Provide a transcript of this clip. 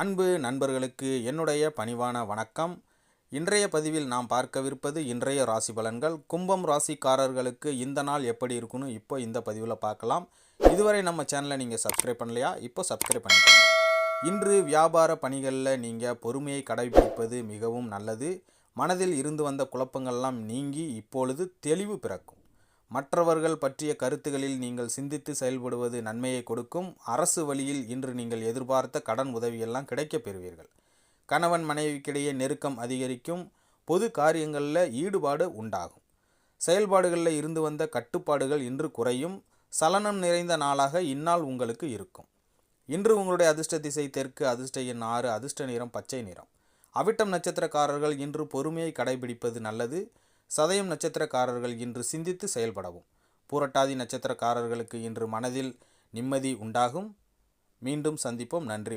அன்பு நண்பர்களுக்கு என்னுடைய பணிவான வணக்கம். இன்றைய பதிவில் நாம் பார்க்கவிருப்பது இன்றைய ராசி பலன்கள். கும்பம் ராசிக்காரர்களுக்கு இந்த நாள் எப்படி இருக்குன்னு இப்போ இந்த பதிவில் பார்க்கலாம். இதுவரை நம்ம சேனலை நீங்கள் சப்ஸ்கிரைப் பண்ணலையா? இப்போ சப்ஸ்கிரைப் பண்ணிக்கோங்க. இன்று வியாபார பணிகளில் நீங்கள் பொறுமையை கடைபிடிப்பது மிகவும் நல்லது. மனதில் இருந்து வந்த குழப்பங்கள்லாம் நீங்கி இப்பொழுது தெளிவு பிறக்கும். மற்றவர்கள் பற்றிய கருத்துகளில் நீங்கள் சிந்தித்து செயல்படுவது நன்மையை கொடுக்கும். அரசு வழியில் இன்று நீங்கள் எதிர்பார்த்த கடன் உதவியெல்லாம் கிடைக்கப் பெறுவீர்கள். கணவன் மனைவிக்கிடையே நெருக்கம் அதிகரிக்கும். பொது காரியங்களில் ஈடுபாடு உண்டாகும். செயல்பாடுகளில் இருந்து வந்த கட்டுப்பாடுகள் இன்று குறையும். சலனம் நிறைந்த நாளாக இந்நாள் உங்களுக்கு இருக்கும். இன்று உங்களுடைய அதிர்ஷ்ட திசை தெற்கு அதிர்ஷ்ட எண் ஆறு அதிர்ஷ்ட நிறம் பச்சை நிறம். அவிட்டம் நட்சத்திரக்காரர்கள் இன்று பொறுமையை கடைபிடிப்பது நல்லது. சதயம் நட்சத்திரக்காரர்கள் இன்று சிந்தித்து செயல்படவும். பூரட்டாதி நட்சத்திரக்காரர்களுக்கு இன்று மனதில் நிம்மதி உண்டாகும். மீண்டும் சந்திப்போம். நன்றி.